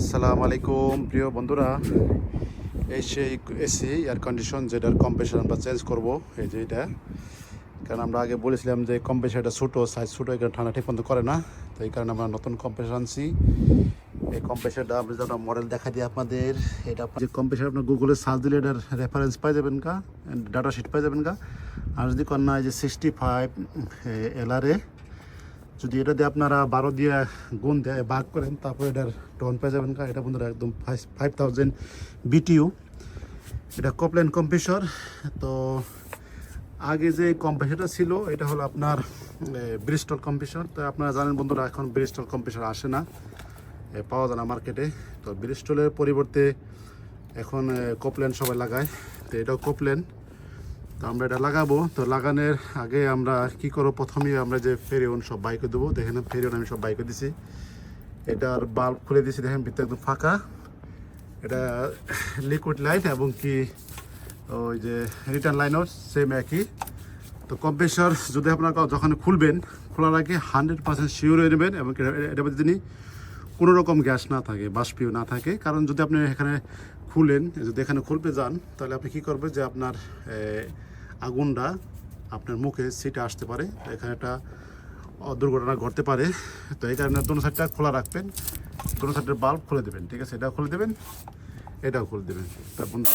আসসালামু আলাইকুম, প্রিয় বন্ধুরা। এই সেই এসি এয়ার কন্ডিশন যেটার কম্প্রেসার আমরা চেঞ্জ করব, এই যে এটা। কারণ আমরা আগে বলেছিলাম যে কম্প্রেসারটা ছোটো সাইজ ছোটো এখানে ঠান্ডা ঠিক মতো করে না। তো এই কারণে আমরা নতুন কম্প্রেসার আনছি। এই কম্প্রেসারটা আমরা যেন মডেল দেখা দিই আপনাদের, এটা যে কম্প্রেসার আপনার গুগলে সার্চ দিলে এটার রেফারেন্স পাই যাবেন কা ডাটা শিট পাই যাবেন কা আর যদি কন্যা এই যে সিক্সটি ফাইভ এলআরএ যদি এটা দিয়ে আপনারা বারো দিয়ে গুণ দেয় ভাগ করেন, তারপর এটার টন পেয়ে যাবেন কা? এটা বন্ধুরা একদম ফাইভ থাউজেন্ড বিটিউ এটা কপলেন কম্প্রেসর তো আগে যে কম্প্রেসরটা ছিল, এটা হলো আপনার ব্রিস্টল কম্প্রেসর তো আপনারা জানেন বন্ধুরা, এখন ব্রিস্টল কম্প্রেসর আসে না। পাওয়া যায় না মার্কেটে তো ব্রিস্টলের পরিবর্তে এখন কপলেন সবাই লাগায়। তো এটাও কপলেন তো আমরা এটা লাগাবো। তো লাগানোর আগে আমরা কি করব? প্রথমেই আমরা যে ফেরিওন সব বাইকে দেবো। দেখেন ফেরিওন আমি সব বাইকে দিছি। এটার বাল্ব খুলে দিয়েছি, দেখেন, ভিতরে একদম ফাঁকা। এটা লিকুইড লাইট এবং কি ওই যে রিটার্ন লাইনও সেম একই। তো কম্প্রেসর যদি আপনার যখন খুলবেন, খোলার আগে হান্ড্রেড পার্সেন্ট শিওর হয়ে নেবেন এবং এটা যিনি কোনো রকম গ্যাস না থাকে, বাষ্পীয় না থাকে। কারণ যদি আপনি এখানে খুলেন, যদি এখানে খুলতে যান, তাহলে আপনি কি করবেন যে আপনার আগুনটা আপনার মুখে সিটে আসতে পারে। এখানে একটা দুর্ঘটনা ঘটতে পারে। তো এই কারণে দোনো সাইডটা খোলা রাখবেন। দোনো সাইডের বাল্ব খুলে দেবেন, ঠিক আছে? এটাও খুলে দেবেন, এটাও খুলে দেবেন। তা বন্ধু-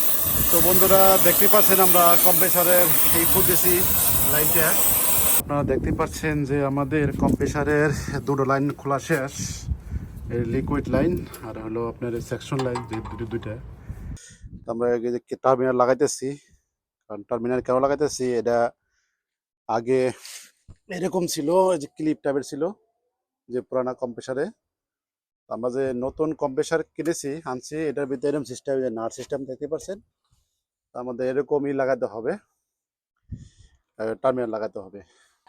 তো বন্ধুরা দেখতে পাচ্ছেন আমরা কম্প্রেসারের এই খুলতেছি লাইনটা। আপনারা দেখতে পাচ্ছেন যে আমাদের কম্প্রেসারের দুটো লাইন খোলা শেষ। লিকুইড লাইন আর হলো আপনার সেকশন লাইন দুইটা। আমরা টার্মিনাল লাগাইতেছি, কারণ টার্মিনাল কেন লাগাইতেছি, এটা আগে এরকম ছিল যে ক্লিপ টাইপের ছিল, যে পুরানা কম্প্রেসারে আমরা যে নতুন কম্প্রেসার কিনেছি, আনছি, এটার ভিতরে এরকম সিস্টেম যে নাট সিস্টেম দেখতে পাচ্ছেন। তো আমাদের এরকমই লাগাতে হবে টার্মিনাল লাগাতে হবে।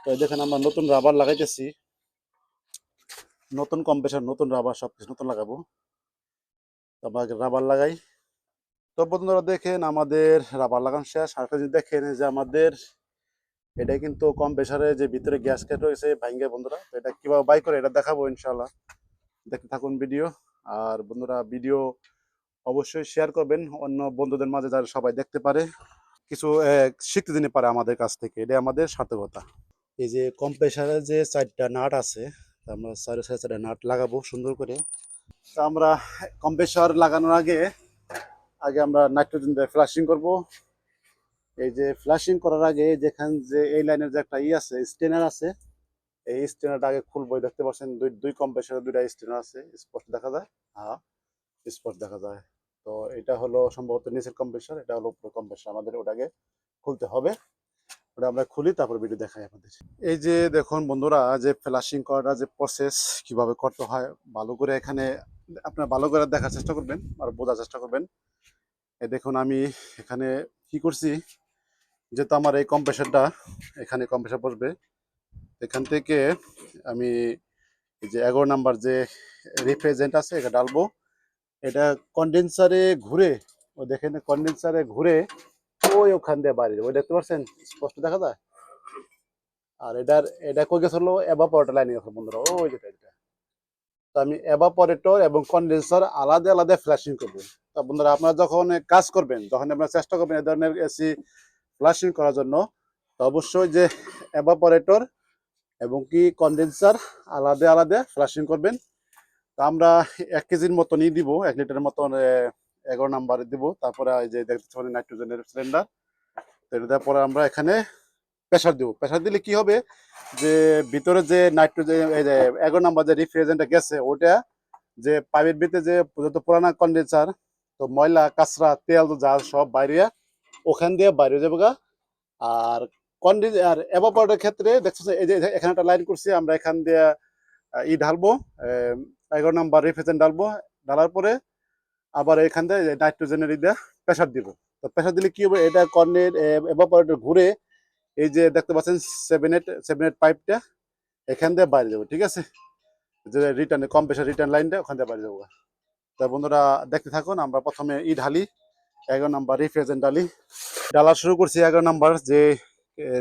তো দেখেন আমরা নতুন রাবার লাগাইতেছি। নতুন কম্প্রেসার নতুন রাবার সব কিছু নতুন লাগাবো। তারপর রাবার লাগাই। তো বন্ধুরা দেখেন আমাদের রাবার লাগানো শেষ। আর একটা জিনিস দেখেন যে আমাদের, এটা কিন্তু কম্প্রেসারে যে ভিতরে গ্যাস কেট রয়েছে, ভাঙ্গে বন্ধুরা। তো এটা কীভাবে বাই করে এটা দেখাবো ইনশাল্লাহ দেখতে থাকুন ভিডিও। আর বন্ধুরা ভিডিও অবশ্যই শেয়ার করবেন অন্য বন্ধুদের মাঝে যারা সবাই দেখতে পারে। কিছু শিখতে দিতে পারে আমাদের কাছ থেকে। এটা আমাদের সার্থকতা। এই যে কম্প্রেসারের যে চারটা নাট আছে আমরা চারে চারে চারটা নাট লাগাবো সুন্দর করে। তা আমরা কম্প্রেসার লাগানোর আগে আগে আমরা নাইট্রোজেন দিয়ে ফ্লাশিং করব। এই যে ফ্লাশিং করার আগে যেখান যে এই লাইনের যে একটা ই আছে স্টেনার আছে, এই স্টেনারটা আগে খুলবো। দেখতে পাচ্ছেন দুই দুই কম্প্রেসারের দুইটা স্টেনার আছে স্পষ্ট দেখা যায়। হ্যাঁ স্পষ্ট দেখা যায়। তো এটা হলো সম্ভবত নিচের কম্প্রেসার এটা হলো উপরের কম্প্রেসার আমাদের ওটাকে খুলতে হবে। ওটা আমরা খুলি, তারপর ভিডিও দেখাই আপনাদের এই যে দেখুন বন্ধুরা, যে ফ্লাশিং করাটা, যে প্রসেস কীভাবে করতে হয়, ভালো করে এখানে আপনার ভালো করে দেখার চেষ্টা করবেন আর বোঝার চেষ্টা করবেন। এই দেখুন আমি এখানে কি করছি, যেহেতু আমার এই কম্প্রেসারটা এখানে কম্প্রেসার বসবে, এখান থেকে আমি এই যে এগারো নাম্বার যে রিপ্রেজেন্ট আছে, এটা ডালবো এটা কন্ডেন্সারে ঘুরে, ও দেখেন কন্ডেন্সারে ঘুরে ওই ওখান দিয়ে দেখতে স্পষ্ট দেখা যায়? আর এটার, এটা কই লাইনে বন্ধুরা। ওই যেটা এটা তো আমি এভাপরেটর এবং কন্ডেন্সার আলাদা আলাদা ফ্ল্যাশিং করব। তা বন্ধুরা, আপনারা যখন কাজ করবেন, যখন আপনারা চেষ্টা করবেন এ ধরনের এসি ফ্ল্যাশিং করার জন্য, তো অবশ্যই যে এভাপরেটর এবং কি কন্ডেন্সার আলাদা আলাদা ফ্লাশিং করবেন। তো আমরা এক কেজির মতনই দিব, এক লিটারের মতন এগারো নাম্বারে দিব। তারপরে এই যে দেখতে পাচ্ছেন নাইট্রোজেনের সিলিন্ডার তো এটা পরে আমরা এখানে প্রেশার দিব। প্রেশার দিলে কি হবে? যে ভিতরে যে নাইট্রোজেন এই যে এগারো নাম্বার যে রিফ্রিজারেন্টটা গেছে ওটা যে পাইপের ভিতরে যে যত পুরানা কন্ডেন্সার তো ময়লা, কাঁচরা, তেল যা সব বাইরে, ওখান দিয়ে বাইরে যাবে গা। আর কন্ডেন্স আর এভাপোরেটের ক্ষেত্রে দেখছ এই যে এখানে একটা লাইন করছি, আমরা এখান দিয়ে ই ঢালবো এগারো নাম্বার রিফ্রিজারেন্ট ঢালবো। ঢালার পরে আবার এখান থেকে নাইট্রোজেনের দিয়ে প্রেশার দিব। তো প্রেশার দিলে কি হবে? এটা কর্নের এভাপোরেটর ঘুরে এই যে দেখতে পাচ্ছেন সেভেন এইট পাইপটা এখান দিয়ে বাইরে যাব, ঠিক আছে? যে রিটার্ন কম প্রেশার রিটার্ন লাইনটা ওখান দিয়ে বাইরে যাব। তা বন্ধুরা দেখতে থাকুন, আমরা প্রথমে ই ঢালি, এগারো নাম্বার রিফ্রিজারেন্ট ঢালি। ডালা শুরু করছি এগারো নাম্বার যে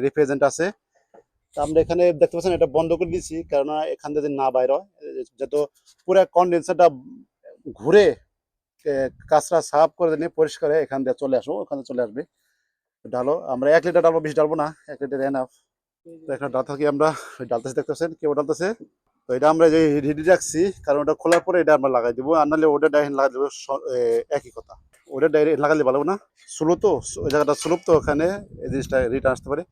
রিপ্রেজেন্ট আছে। আমরা এখানে দেখতে পাচ্ছেন এটা বন্ধ করে দিয়েছি, কেননা এখান থেকে না বাইর হয় যত পুরো কন্ডেন্সারটা ঘুরে কাঁচরা সাফ করে নিয়ে পরিষ্কার এখান দিয়ে চলে আসো ওখানে চলে আসবে। ডালো আমরা এক লিটার ডালবো বেশি ডালবো না, এক লিটার এনাফ তো এখানে ডাল থাকি আমরা, ওই ডালতেছে দেখতেছেন কেউ ডালতেছে তো এটা আমরা যে রেডি রাখছি, কারণ ওটা খোলার পরে এটা আমরা লাগাই দেবো, আর ওটা ডাইরেক্ট লাগাই দেবো একই কথা। ওটা ডাইরেক্ট লাগালে ভালো না, স্লো তো ওই জায়গাটা স্লোপ তো, ওখানে এই জিনিসটা রিটার্ন আসতে পারে।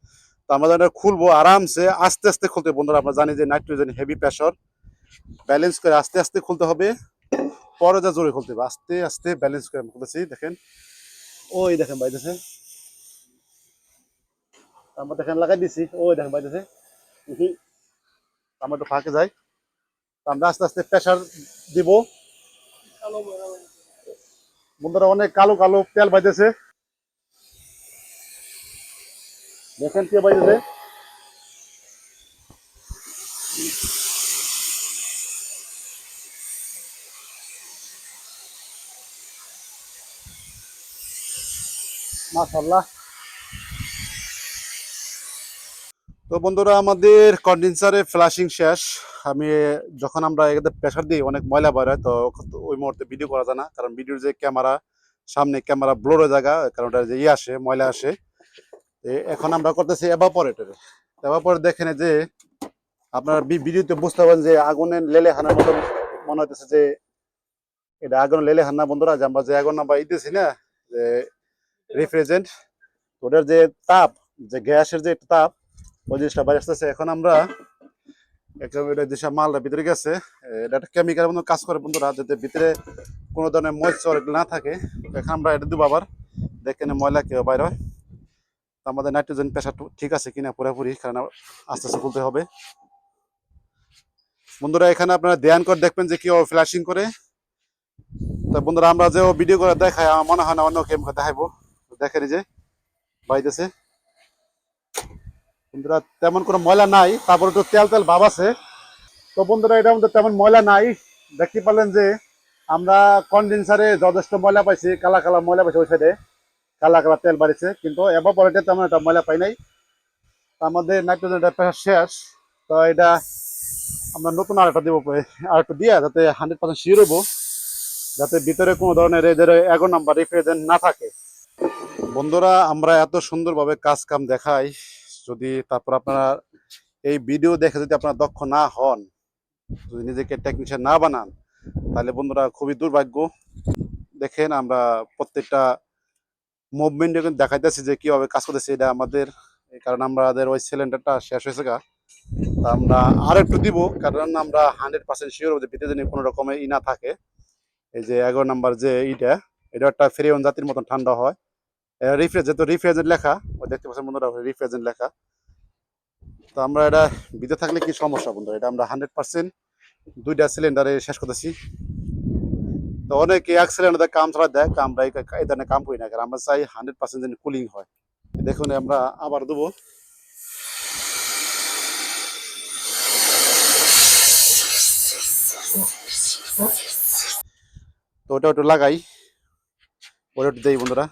তো আমরা এটা খুলবো আরামসে, আস্তে আস্তে খুলতে বন্ধুরা, আমরা জানি যে নাইট্রোজেন হেভি প্রেশার ব্যালেন্স করে আস্তে আস্তে খুলতে হবে। পরে যা জোরে খুলতে হবে। আস্তে আস্তে ব্যালেন্স করে আমি খুলতেছি, দেখেন। ওই দেখেন বাইতেছে আমরা দেখেন লাগাই দিছি, ওই দেখেন বাইতেছে। আমরা একটু ফাঁকে যাই। আমরা আস্তে আস্তে প্রেশার দিব। বন্ধুরা, অনেক কালো কালো তেল বাইতেছে। দেখেন কে বাইতেছে। মাশাল্লাহ তো বন্ধুরা, আমাদের কন্ডেন্সারে ফ্লাশিং শেষ। আমি যখন আমরা এখানে প্রেশার দিই, অনেক ময়লা বের হয়, তো ওই মুহূর্তে ভিডিও করা যায় না। কারণ ভিডিওর যে ক্যামেরা সামনে ক্যামেরা ব্লোর জায়গা, কারণ ওটা যে ইয়ে আসে, ময়লা আসে। এখন আমরা করতেছি এভাপোরেটরে এভাপোরেট দেখেন যে, আপনার ভিডিওতে বুঝতে পারবেন যে আগুনের লেলে হানার মতো মনে হইতেছে যে, এটা আগুন লেলে হান্না বন্ধুরা, যে আমরা যে আগুন আমরা ইতেছি না, যে রিফ্রিজেন্ট ওটার যে তাপ, যে গ্যাসের যে তাপ, ওই জিনিসটা বাইরে আসতেছে। এখন আমরা একেবারে এটা মালটা ভিতরে গেছে, এটা একটা কেমিক্যাল মতো কাজ করে বন্ধুরা, যাতে ভিতরে কোনো ধরনের ময়শ্চার না থাকে। এখন আমরা এটা দেবো আবার। দেখেন ময়লা কেউ বাইরে হয়। আমাদের নাইট্রোজেন প্রেশার ঠিক আছে কিনা পুরোপুরি, কারণ আস্তে আস্তে খুলতে হবে। বন্ধুরা, এখানে আপনারা ধ্যান করে দেখবেন যে কেউ ফ্ল্যাশিং করে। তো বন্ধুরা, আমরা যে ভিডিও করে দেখাই, আমার মনে হয় না অন্য কেউ দেখাইবো। দেখেন যে বাইতেছে বন্ধুরা, তেমন কোনো ময়লা নাই, তারপরে তো তেল তেল ভাব আছে। তো বন্ধুরা, এটার মধ্যে তেমন ময়লা নাই। দেখতে পারলেন যে, আমরা কন্ডেন্সারে যথেষ্ট ময়লা পাইছি, কালা কালা ময়লা পাইছি ওই সাইডে কালা কালা তেল বাড়িছে, কিন্তু এবার পরে তেমন একটা ময়লা পাই নাই। আমাদের নাইট্রোজেনটা প্রেশার শেষ। তো এটা আমরা নতুন আর একটা দেবো আর একটু দিয়ে যাতে হান্ড্রেড পার্সেন্ট শিওর হব, যাতে ভিতরে কোনো ধরনের এদের এগো নাম্বার রিপ্রেজেন্ট না থাকে। বন্ধুরা, আমরা এত সুন্দরভাবে কাজ কাম দেখাই, যদি তারপর আপনারা এই ভিডিও দেখে যদি আপনারা দক্ষ না হন, যদি নিজেকে টেকনিশিয়ান না বানান, তাহলে বন্ধুরা খুবই দুর্ভাগ্য। দেখেন, আমরা প্রত্যেকটা মুভমেন্ট কিন্তু দেখাইতেছি যে কীভাবে কাজ করতেছি এটা আমাদের। কারণ আমাদের ওই সিলিন্ডারটা শেষ হয়েছে গা। তা আমরা আর একটু দিব, কারণ আমরা হান্ড্রেড পার্সেন্ট শিওর যে ভিতরে যেন কোনো রকমের ই না থাকে। এই যে এগারো নাম্বার যে ইটা এটা একটা ফেরিয়ন জাতির মতন ঠান্ডা হয়। রিফ্রেজ যেহেতু রিফ্রেজেন্ট লেখা, ওই দেখতে পাচ্ছেন বন্ধুরা রিফ্রেজেন্ট লেখা। তো আমরা এটা ভিতরে থাকলে কি সমস্যা বন্ধুরা? এটা আমরা হান্ড্রেড পার্সেন্ট দুইটা সিলিন্ডারে শেষ করতেছি। তো অনেকে এক সিলিন্ডারে কাম চালা দেয় আমরা এই ধরনের কাম করি না আমরা চাই হান্ড্রেড পার্সেন্ট যেন কুলিং হয়। দেখুন, আমরা আবার দেবো। তো ওটা একটু লাগাই। ওটা একটু দেই বন্ধুরা।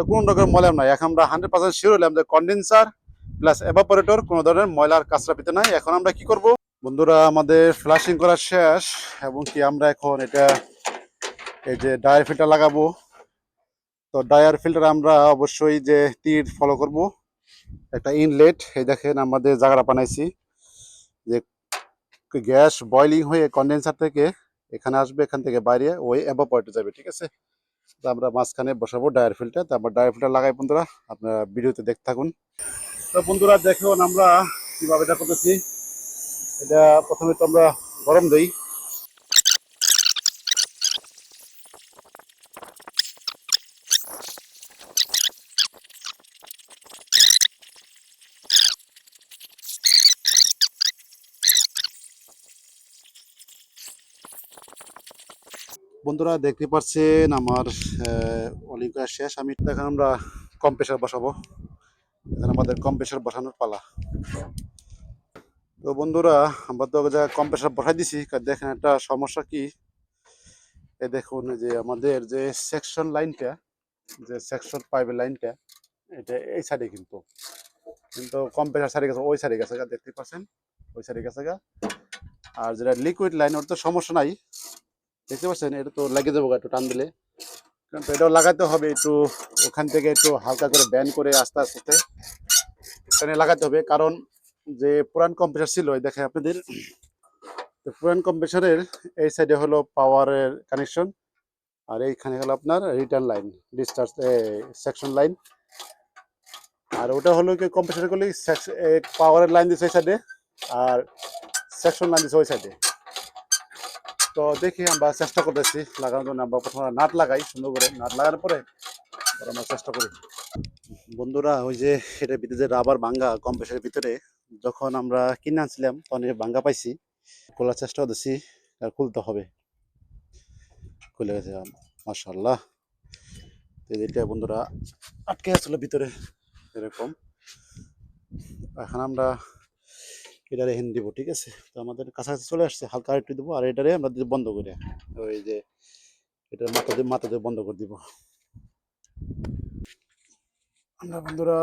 তো কোনো রকমের ময়লা নাই। এখন আমরা হান্ড্রেড পার্সেন্ট শিওর হলাম যে কন্ডেন্সার প্লাস এভাপোরেটর কোনো ধরনের ময়লার কাঁচরা পেতে নাই। এখন আমরা কি করব? বন্ধুরা, আমাদের ফ্লাশিং করা শেষ এবং কি আমরা এখন এটা, এই যে ডায়ার ফিল্টার লাগাবো। তো ডায়ার ফিল্টার আমরা অবশ্যই যে তীর ফলো করব। একটা ইনলেট এই দেখেন আমাদের জায়গাটা বানাইছি। যে গ্যাস বয়লিং হয়ে কন্ডেন্সার থেকে এখানে আসবে, এখান থেকে বাইরে ওই এভাপোরেটর যাবে, ঠিক আছে? তো আমরা মাঝখানে বসাবো ডায়ার ফিল্টার তো আমরা ডায়ার ফিল্টার লাগাই বন্ধুরা, আপনারা ভিডিওতে দেখতে থাকুন। তো বন্ধুরা, দেখুন আমরা কীভাবে এটা করতেছি। এটা প্রথমে তো আমরা গরম দিই। বন্ধুরা দেখতে পাচ্ছেন আমার অলিং করা শেষ। আমি এখন আমরা কম প্রেশার বসাবো। এখানে আমাদের কম প্রেশার বসানোর পালা। তো বন্ধুরা, আমরা তো যা কম প্রেশার বসাই দিছি দেখেন একটা সমস্যা কি? এই দেখুন যে আমাদের যে সেকশন লাইনটা, যে সেকশন পাইপের লাইনটা, এটা এই সাইডে কিন্তু। কিন্তু কম্প্রেসার সারি গেছে, ওই সারি গেছে দেখতে পাচ্ছেন? ওই সারি গেছে আর যেটা লিকুইড লাইন ওর তো সমস্যা নাই। দেখতে পাচ্ছেন, এটা তো লাগিয়ে দেবো একটু টান দিলে। কিন্তু এটাও লাগাতে হবে, একটু ওখান থেকে একটু হালকা করে ব্যান করে আস্তে আস্তে এখানে লাগাতে হবে। কারণ যে পুরান কম্প্রেসার ছিল দেখে আপনাদের, তো পুরান কম্প্রেসারের এই সাইডে হলো পাওয়ারের কানেকশন আর এইখানে হলো আপনার return line discharge section line আর ওটা হলো কি কম্প্রেসার করলে পাওয়ারের লাইন দিচ্ছে ওই সাইডে আর সেকশন লাইন দিচ্ছে ওই সাইডে তো দেখি আমরা চেষ্টা করতেছি, লাগানোর জন্য আমরা প্রথমে নাট লাগাই, সুন্দর করে নাট লাগানোর পরে আমরা চেষ্টা করি। বন্ধুরা, ওই যে এটা ভিতরে রাবার ভাঙ্গা কম্প্রেসারের ভিতরে, যখন আমরা কিনে আনছিলাম, তখন এই ভাঙ্গা পাইছি। খোলার চেষ্টা করতেছি, আর খুলতে হবে। খুলে গেছে মাশাল্লাহ তো এটা বন্ধুরা, আটকে আসলো ভিতরে, এরকম। এখন আমরা এটারে হিন্দি দিব ঠিক আছে? তো আমাদের কাছাকাছি চলে আসছে, হালকা একটু দেবো, আর এটারে আমরা বন্ধ করে ওই যে এটার মাথা দিয়ে মাথা দিয়ে বন্ধ করে দিব। আমরা বন্ধুরা,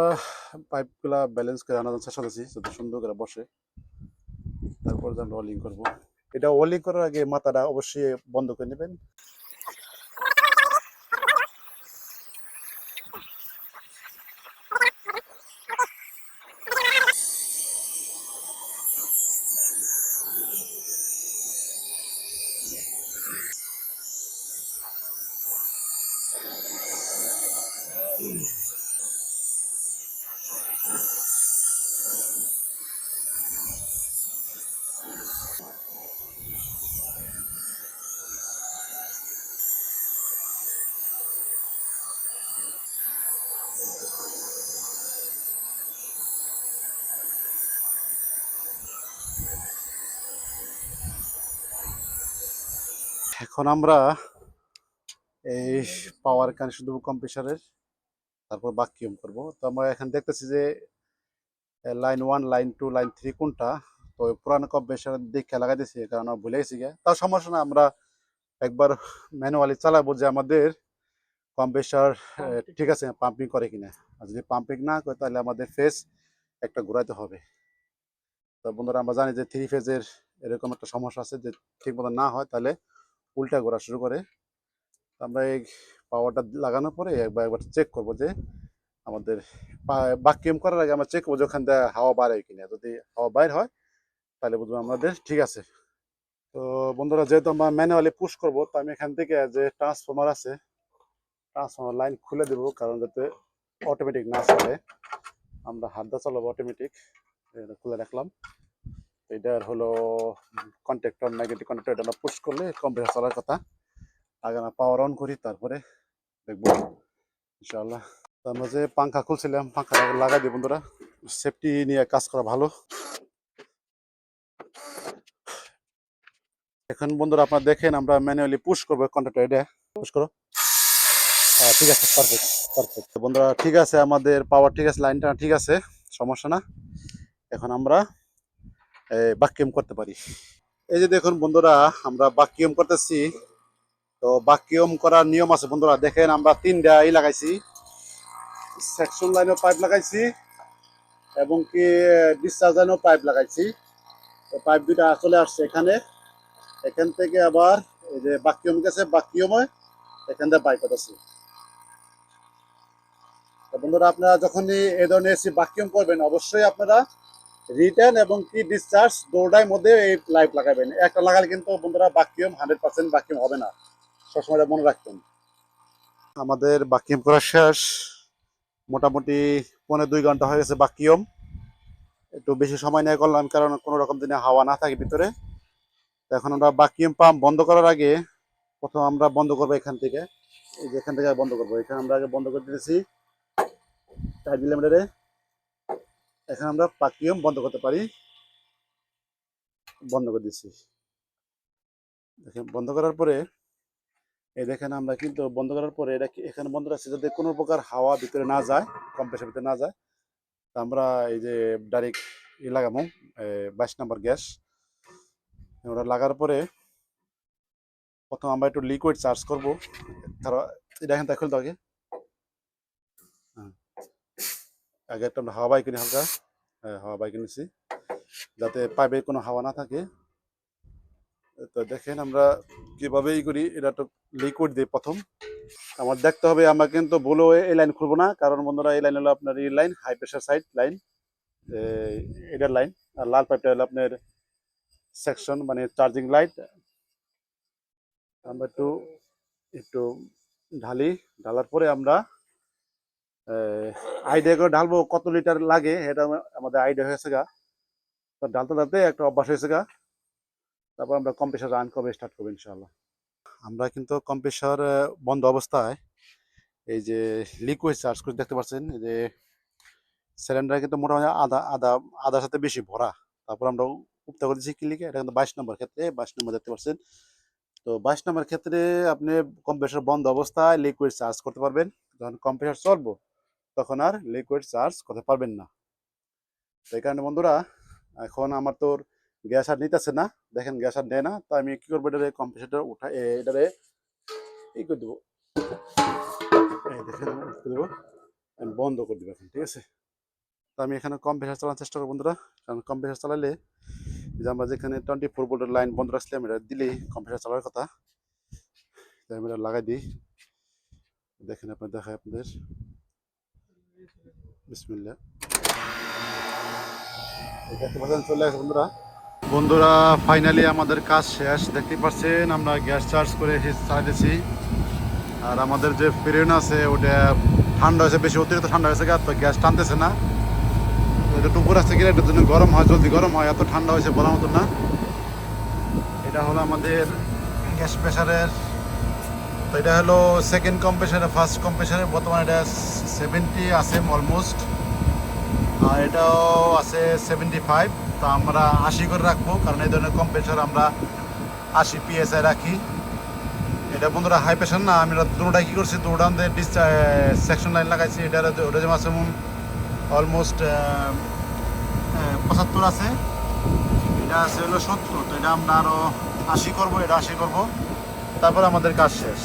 পাইপগুলা ব্যালেন্স করে আনার চেষ্টা করছি যাতে সুন্দর করে বসে। তারপর আমরা ওয়ালিং করব। এটা ওয়ালিং করার আগে মাথাটা অবশ্যই বন্ধ করে নেবেন। এখন আমরা এই পাওয়ার কানেকশন দেবো কম্প্রেসারের তারপর বাকিউম করব। তো আমরা এখন দেখতেছি যে line one line two line three কোনটা? তো পুরানো কম্প্রেসারের দিকে লাগাই দিয়েছি কারণ ভুলে গেছি তার সমস্যা না আমরা একবার ম্যানুয়ালি চালাবো যে আমাদের কম্প্রেসার ঠিক আছে পাম্পিং করে কিনা। আর যদি পাম্পিং না করে তাহলে আমাদের ফেস একটা ঘোরাতে হবে। তো বন্ধুরা আমরা জানি যে থ্রি ফেজের এরকম একটা সমস্যা আছে যে ঠিক মতো না হয় তাহলে উল্টা ঘোরা শুরু করে। আমরা এই পাওয়ারটা লাগানোর পরে একবার একবার চেক করব যে আমাদের বাকিউম করার আগে আমরা চেক করব যে ওখান থেকে হাওয়া বাইরে কিনা। যদি হাওয়া বাইর হয়, তাহলে বুঝব আমাদের ঠিক আছে। তো বন্ধুরা, যেহেতু আমরা ম্যানুয়ালি পুশ করব, তো আমি এখান থেকে যে ট্রান্সফর্মার আছে ট্রান্সফর্মার লাইন খুলে দেবো, কারণ যাতে অটোমেটিক না চলে। আমরা হাত দা চালাবো অটোমেটিক খুলে রাখলাম। এটার হলো কন্ট্যাক্টর নেগেটিভ কন্ট্যাক্টর এটা পুশ করলে কম্পিউটার চলার কথা। আগে আমরা পাওয়ার অন করি তারপরে দেখব। ইনশাআল্লাহ। তো আমরা যে পাঙ্খা খুলছিলাম পাঙ্খা লাগাই দিই বন্ধুরা। সেফটি নিয়ে কাজ করা ভালো। এখন বন্ধুরা আপনারা দেখেন আমরা ম্যানুয়ালি পুশ করব কন্ট্যাক্টর এটা পুশ করো। আহ, ঠিক আছে পারফেক্ট পারফেক্ট বন্ধুরা ঠিক আছে আমাদের পাওয়ার ঠিক আছে লাইনটা ঠিক আছে সমস্যা না। এখন আমরা বাক্যম করতে পারি। এই যে দেখুন বন্ধুরা, আমরা বাক্যম করতেছি। তো বাক্যম করার নিয়ম আছে বন্ধুরা, দেখেন আমরা তিনটা ই লাগাইছি। সেকশন লাইনও পাইপ লাগাইছি এবং কি ডিসচার্জ লাইনও পাইপ লাগাইছি। তো পাইপ দুইটা চলে আসছে এখানে। এখান থেকে আবার এই যে বাক্যম গেছে বাক্যমে এখান থেকে পাইপ তো বন্ধুরা, আপনারা যখনই এই ধরনের এসি বাক্যম করবেন, অবশ্যই আপনারা রিটার্ন এবং কি ডিসচার্জ দুটাই মধ্যে এই লাইফ লাগাবেন। একটা লাগালে কিন্তু বন্ধুরা বাকিউম হান্ড্রেড পার্সেন্ট বাকিউম হবে না। সবসময় মনে রাখবেন। আমাদের বাকিউম করা শেষ। মোটামুটি পনেরো দুই ঘণ্টা হয়ে গেছে বাকিউম একটু বেশি সময় নিয়ে করলাম, কারণ কোনো রকম দিনে হাওয়া না থাকে ভিতরে। এখন আমরা বাকিউম পাম্প বন্ধ করার আগে প্রথম আমরা বন্ধ করব এখান থেকে। এই যে এখান থেকে বন্ধ করব। এখানে আমরা আগে বন্ধ করে দিয়েছি টাইট মিলিমিটারে এখন আমরা পাকিয়ম বন্ধ করতে পারি। বন্ধ করে দিচ্ছি। দেখেন, বন্ধ করার পরে এই দেখেন আমরা কিন্তু বন্ধ করার পরে এটা এখানে বন্ধ রাখছি যাতে কোনো প্রকার হাওয়া ভিতরে না যায় কম্প্রেসার ভিতরে না যায়। তা আমরা এই যে ডাইরেক্ট ই লাগাবো বাইশ নম্বর গ্যাস। ওটা লাগার পরে প্রথম আমরা একটু লিকুইড চার্জ করব। তারা এটা এখান থেকে খুলতে আগে হ্যাঁ। আগে একটা হাওয়া বাইক কিনি হালকা। হ্যাঁ হাওয়া বাইক কিনেছি যাতে পাইপে কোনো হাওয়া না থাকে। তো দেখেন আমরা কীভাবে ই করি, এটা তো লিকুইড দিই প্রথম। আমার দেখতে হবে, আমরা কিন্তু বলো এই লাইন খুলবো না। কারণ বন্ধুরা, এই লাইন হলো আপনার এই line high pressure side line এটার লাইন আর লাল পাইপটা হলো আপনার সেকশন মানে চার্জিং লাইট আমরা একটু একটু ঢালি। ঢালার পরে আমরা আইডিয়া করে ঢালবো কত লিটার লাগে, এটা আমাদের আইডিয়া হয়েছে গা। তো ঢালতে ঢালতে একটা অভ্যাস হয়েছে গা। তারপর আমরা কম্প্রেসার রান করব স্টার্ট করব ইনশাল্লাহ আমরা কিন্তু কম্প্রেসার বন্ধ অবস্থায় এই যে লিকুইড চার্জ করে দেখতে পাচ্ছেন, এই যে সিলিন্ডার কিন্তু মোটামুটি আধা আধা আধার সাথে বেশি ভরা। তারপর আমরা উপতা করেছি দিচ্ছি ক্লিকে, এটা কিন্তু বাইশ নম্বর ক্ষেত্রে, বাইশ নম্বর দেখতে পাচ্ছেন। তো বাইশ নম্বর ক্ষেত্রে আপনি কম্প্রেসার বন্ধ অবস্থায় লিকুইড চার্জ করতে পারবেন। যখন কম্প্রেসার চলবো তখন আর লিকুইড চার্জ করতে পারবেন না। এই কারণে বন্ধুরা, এখন আমার তোর গ্যাস আর নিতেছে না। দেখেন গ্যাস আর নেয় না। তো আমি কি করব এটারে কম্প্রেসারটা উঠা এটারে এই করে দেবো। দেখেন দেবো। আমি বন্ধ করে দেবো এখন, ঠিক আছে? তো আমি এখানে কম্প্রেসার চালানোর চেষ্টা করব বন্ধুরা। কারণ কম্প্রেসার চালালে যে আমরা যেখানে টোয়েন্টি ফোর ভোল্টের লাইন বন্ধ রাখছিলাম, এটা দিলেই কম্প্রেসার চালার কথা। আমি এটা লাগাই দিই। দেখেন, আপনার দেখায় আপনাদের। বন্ধুরা। ফাইনালি আমাদের কাজ শেষ। দেখতে পাচ্ছেন, আমরা গ্যাস চার্জ করে চালাইতেছি আর আমাদের যে ফ্রেন আছে, ওটা ঠান্ডা হয়েছে বেশি, অতিরিক্ত ঠান্ডা হয়েছে তো গ্যাস টানতেছে না। এটা টুকুর আছে কিনা এটার জন্য গরম হয়, জলদি গরম হয়, এত ঠান্ডা হয়েছে বলার মতো না। এটা হলো আমাদের গ্যাস প্রেশারের তো এটা হলো সেকেন্ড কম্প্রেসারে ফার্স্ট কম্প্রেসারে বর্তমানে এটা সেভেন্টি আছে অলমোস্ট আর এটাও আছে সেভেন্টি ফাইভ তো আমরা আশি করে রাখব, কারণ এই ধরনের কম্প্রেসার আমরা আশি পিএসআই রাখি। এটা বন্ধুরা হাই প্রেশার না, আমি দুটোটাই কী করছি ডিস সেকশন লাইন লাগাইছি, এটা ওটা যে মাসে অলমোস্ট পঁচাত্তর আছে। এটা আছে হলো সত্তর, তো এটা আমরা আরও আশি করব, এটা আশি করব। তারপর আমাদের কাজ শেষ।